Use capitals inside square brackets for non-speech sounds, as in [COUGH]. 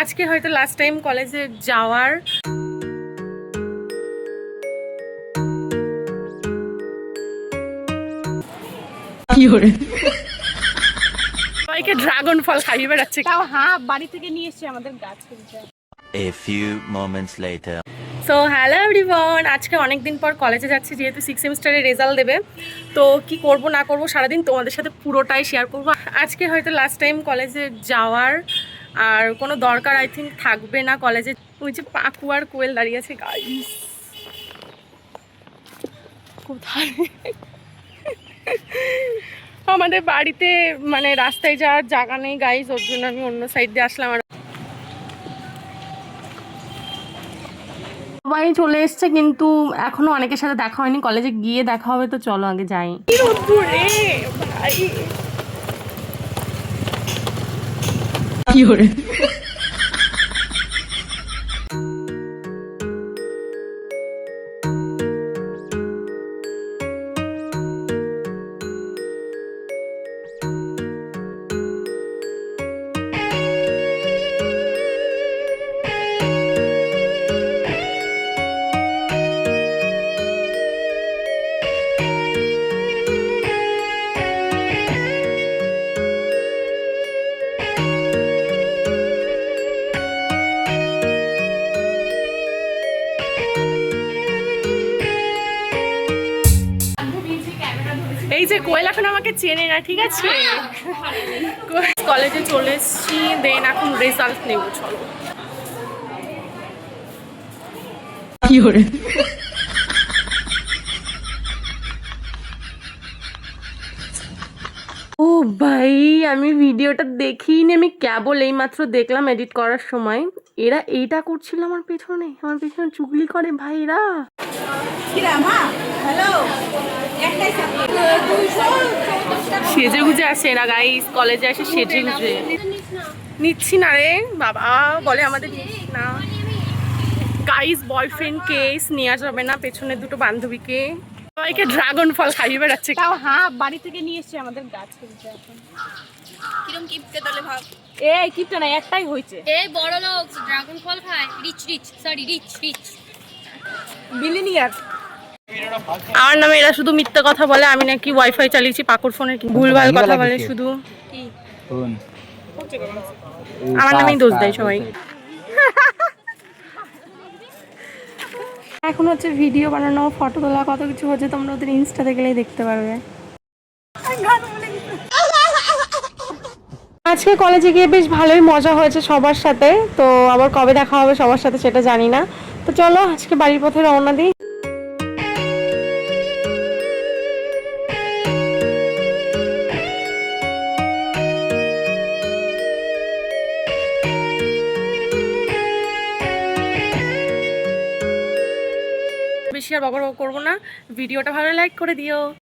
আজকে হয়তো last time কলেজে যাওয়ার সবাইকে ড্রাগন ফল খাইয়ে বেড়াচ্ছে। তাও হ্যাঁ বাড়ি থেকে নিয়ে এসেছি আমাদের গাছ কিনতে। A few moments later. So hello everyone আজকে অনেক দিন পর কলেজে যাচ্ছি যেহেতু সিক্স সেমিস্টারের রেজাল্ট দেবে। তো কি করব না করব সারাদিন তোমাদের সাথে পুরোটাই শেয়ার করব। আজকে হয়তো লাস্ট টাইম কলেজে যাওয়ার আর কোনো দরকার আই থিঙ্ক থাকবে না কলেজে। ওই যে পাকু আর কোয়েল দাঁড়িয়ে আছে গাইস কোথায়? আমাদের বাড়িতে মানে রাস্তায় যাওয়ার জায়গা নেই গাইস ওর জন্য আমি অন্য সাইড দিয়ে আসলাম। আর সবাই চলে এসছে, কিন্তু এখনও অনেকের সাথে দেখা হয়নি। কলেজে গিয়ে দেখা হবে, তো চলো আগে যাই। 有人 এই যে কোয়েল এখন আমাকে চেনে না ঠিক আছে? কলেজে চলে এসেছি দেন এখন রেজাল্ট নেব চলো। ও ভাই আমি ভিডিওটা দেখিনি আমি কেবল এইমাত্র দেখলাম এডিট করার সময়। এরা এইটা করছিল আমার পেছনে আমার পেছনে চুগলি করে ভাইরা। সেজে গুজে আসে না গাইস কলেজে আসে সেজে গুজে। নিচ্ছি না রে বাবা বলে আমাদের না। গাইস বয়ফ্রেন্ড কেস নেওয়া যাবে না পেছনে দুটো বান্ধবীকে। সবাইকে ড্রাগন ফল খাইয়ে বেড়াচ্ছে। তাও হ্যাঁ বাড়ি থেকে নিয়ে এসেছি আমাদের গাছ কিনতে এখন। কিরম কিপকে তাহলে ভাব? এই কিপটা না একটাই হয়েছে। এ বড় লোক ড্রাগন ফল খায় rich rich sorry rich rich billionaire আমার নামে এরা শুধু মিথ্যা কথা বলে আমি নাকি ওয়াইফাই চালিয়েছি পাকুর ফোনের ভুলভাল কথা বলে শুধু। আমার নামেই দোষ দেয় সবাই। [LAUGHS] এখন হচ্ছে ভিডিও বানানো ফটো তোলা কত কিছু হচ্ছে তোমরা ওদের ইনস্টাতে গেলেই দেখতে পারবে। [LAUGHS] আজকে কলেজে গিয়ে বেশ ভালোই মজা হয়েছে সবার সাথে তো আবার কবে দেখা হবে সবার সাথে সেটা জানি না। তো চলো আজকে বাড়ির পথে রওনা দিই। বেশি আর বকর করব না। ভিডিওটা ভালো লাইক করে দিও।